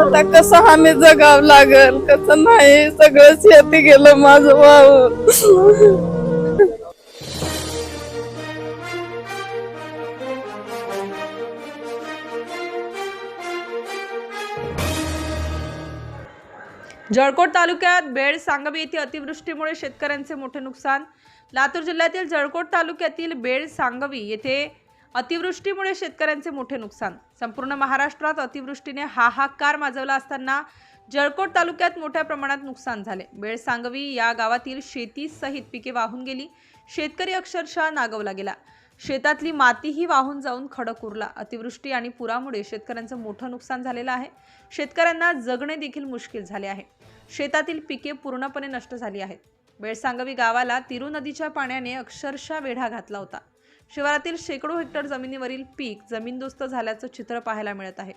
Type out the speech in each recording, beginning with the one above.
आता कसं आम्ही जगाव लागल कसं नाही सगळं शेती गेलं माझं वाव जळकोट तालुक्यात बेड सांगवी येथे अतिवृष्टीमुळे शेतकऱ्यांचे मोठे नुकसान. लातूर जिल्ह्यातील जळकोट तालुक्यातील बेड सांगवी येथे अतिवृष्टीमुळे शेतकऱ्यांचे मोठे नुकसान. संपूर्ण महाराष्ट्रात अतिवृष्टीने हाहाकार माजवला असताना जळकोट तालुक्यात मोठ्या प्रमाणात नुकसान झाले. बेळसांगवी या गावातील शेतीसहित पिके वाहून गेली. शेतकरी अक्षरशः नागवला गेला. शेतातली मातीही वाहून जाऊन खडक उरला. अतिवृष्टी आणि पुरामुळे शेतकऱ्यांचं मोठं नुकसान झालेलं आहे. शेतकऱ्यांना जगणे देखील मुश्किल झाले आहे. शेतातील पिके पूर्णपणे नष्ट झाली आहेत. बेळसांगवी गावाला तिरू नदीच्या पाण्याने अक्षरशः वेढा घातला होता. शिवारातील शेकडो हेक्टर जमिनीवरील पीक जमीनदोस्त झाल्याचं चित्र पाहायला मिळत आहे.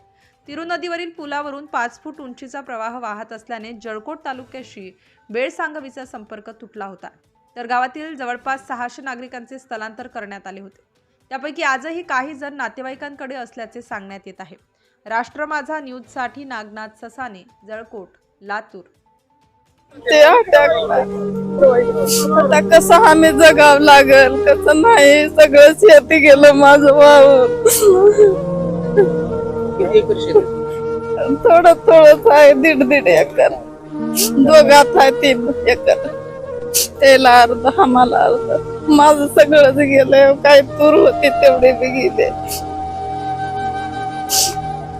तिरू नदीवरील पुलावरून पाच फूट उंचीचा प्रवाह वाहत असल्याने जळकोट तालुक्याशी बेळसांगवीचा संपर्क तुटला होता. तर गावातील जवळपास सहाशे नागरिकांचे स्थलांतर करण्यात आले होते. त्यापैकी आजही काही जण नातेवाईकांकडे असल्याचे सांगण्यात येत आहे. राष्ट्र माझा न्यूजसाठी नागनाथ ससाने जळकोट लातूर. आता कसं आम्ही जगावं लागल? कसं नाही? सगळं शेती गेलं माझं वाहून आहे? थोडं थोडंच आहे दीड दीड एकर. दोघात आहे तीन एकर. त्याला अर्ध आम्हाला अर्ध. माझं सगळंच गेलं काय तूर होती तेवढे बी गेले.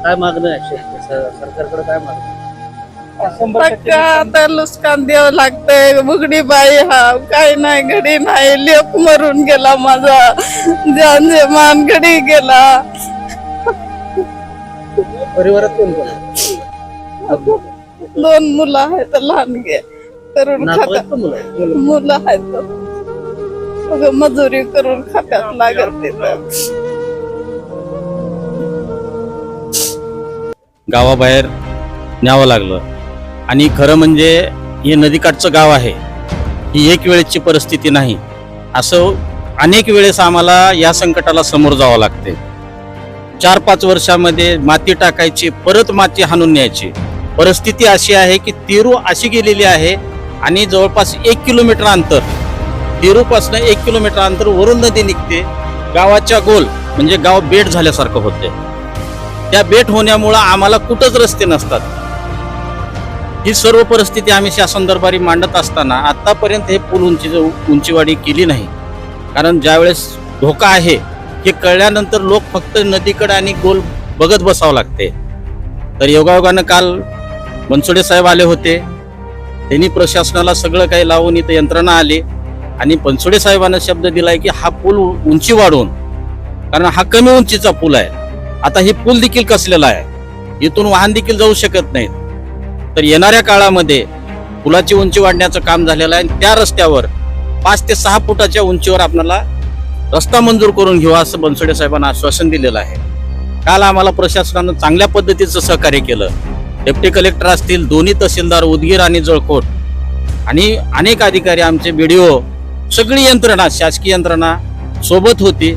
काय मागणं आहे? सरकारकडे काय मागणं पक्का आता लुस्कान द्यावं लागतंय बुगडी बाई हा काय नाही घडी नाही लेप मरून गेला माझा. जानजेमान घडी गेला. परिवारात कोण? दोन मुलं आहेत लहान गे करून का मुलं आहेत? मजुरी करून खात्यात लागत तिथं गावाबाहेर न्यावं लागलं. आणि खरं म्हणजे हे नदीकाठचं गाव आहे. ही एक वेळेची परिस्थिती नाही. असं अनेक वेळेस आम्हाला या संकटाला समोर जावं लागते. चार पाच वर्षामध्ये माती टाकायची परत माती हाणून न्यायची. परिस्थिती अशी आहे की तिरू अशी गेलेली आहे आणि जवळपास एक किलोमीटर अंतर. तिरूपासनं एक किलोमीटर अंतर वरून नदी निघते. गावाच्या गोल म्हणजे गाव बेट झाल्यासारखं होते. त्या बेट होण्यामुळं आम्हाला कुठंच रस्ते नसतात. ही सर्व परिस्थिती आम्ही शासन दरबारी मांडत असताना आतापर्यंत हे पूल उंची उंचीवाढी केली नाही. कारण ज्यावेळेस धोका आहे हे कळल्यानंतर लोक फक्त नदीकडे आणि गोल बघत बसावं लागते. तर योगायोगानं काल बनसोडे साहेब आले होते. त्यांनी प्रशासनाला सगळं काही लावून इथं यंत्रणा आली आणि बनसोडे साहेबांना शब्द दिलाय की हा पूल उंची वाढवून कारण हा कमी उंचीचा पूल आहे. आता हे पूल देखील कसलेला आहे? इथून वाहन देखील जाऊ शकत नाहीत. तर येणाऱ्या काळामध्ये पुलाची उंची वाढण्याचं काम झालेलं आहे. आणि त्या रस्त्यावर पाच ते सहा फुटाच्या उंचीवर आपल्याला रस्ता मंजूर करून घेऊ असं बनसोडे साहेबांना आश्वासन दिलेलं आहे. काल आम्हाला प्रशासनानं चांगल्या पद्धतीचं सहकार्य केलं. डेप्टी कलेक्टर असतील दोन्ही तहसीलदार उदगीर आणि जळकोट आणि अनेक अधिकारी आमचे बीडीओ सगळी यंत्रणा शासकीय यंत्रणा सोबत होती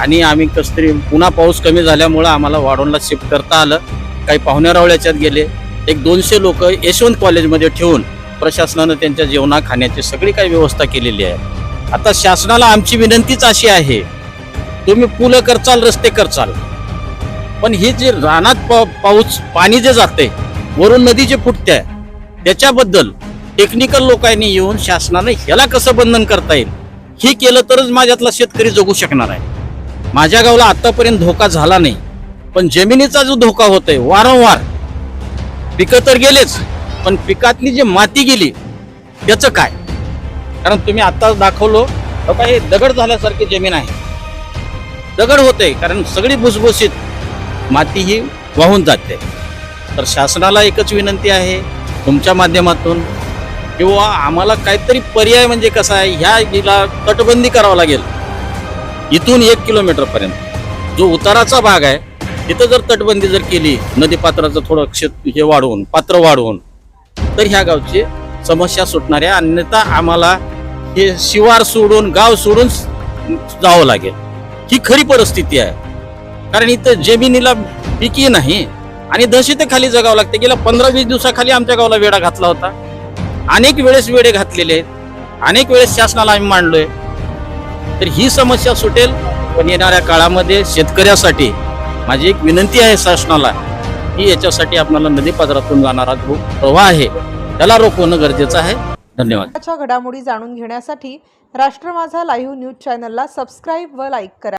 आणि आम्ही कसतरी पुन्हा पाऊस कमी झाल्यामुळं आम्हाला वाढवणला शिफ्ट करता आलं. काही पाहुण्या रावळ्याच्यात गेले एक दोनशे लोक यशवंत कॉलेजमध्ये ठेवून प्रशासनानं त्यांच्या जेवणा खाण्याची सगळी काही व्यवस्था केलेली आहे. आता शासनाला आमची विनंतीच अशी आहे तुम्ही पुलं करचाल रस्ते करचाल. पण ही जे रानात पा- पाऊस पाणी जे जाते वरून नदी जे फुटते त्याच्याबद्दल टेक्निकल लोकांनी येऊन शासनानं ह्याला कसं बंधन करता येईल? हे केलं तरच माझ्यातला शेतकरी जगू शकणार आहे. माझ्या गावाला आतापर्यंत धोका झाला नाही पण जमिनीचा जो धोका होतोय वारंवार पिकं तर गेलेच पण पिकातली जी माती गेली त्याचं काय? कारण तुम्ही आत्ताच दाखवलो बाबा हे दगड झाल्यासारखी जमीन आहे. दगड होते कारण सगळी भुसभुशीत माती ही वाहून जाते. तर शासनाला एकच विनंती आहे तुमच्या माध्यमातून किंवा आम्हाला काहीतरी पर्याय म्हणजे कसा आहे ह्या हिला तटबंदी करावं लागेल. इथून एक किलोमीटरपर्यंत जो उताराचा भाग आहे तिथं जर तटबंदी जर केली नदी पात्राचं थोडं क्षेत्र हे वाढवून पात्र वाढवून तर ह्या गावची समस्या सुटणार. आहे अन्यथा आम्हाला हे शिवार सोडून गाव सोडून जावं लागेल. ही खरी परिस्थिती आहे. कारण इथं जमिनीला पिकी नाही आणि दहशतेखाली जगावं लागते. गेल्या पंधरा वीस दिवसाखाली आमच्या गावाला वेढा घातला होता. अनेक वेळेस वेडे घातलेले आहेत. अनेक वेळेस शासनाला आम्ही मांडलोय. तर ही समस्या सुटेल. पण येणाऱ्या काळामध्ये शेतकऱ्यासाठी माझी एक विनंती आहे शासनाला की याच्यासाठी आपल्याला नदीपात्रातून जाणारा जो प्रवाह आहे त्याला रोखवणं गरजेचं आहे. धन्यवाद. घडामोडी जाणून घेण्यासाठी राष्ट्र माझा लाईव्ह न्यूज चॅनलला सबस्क्राईब व लाईक करा.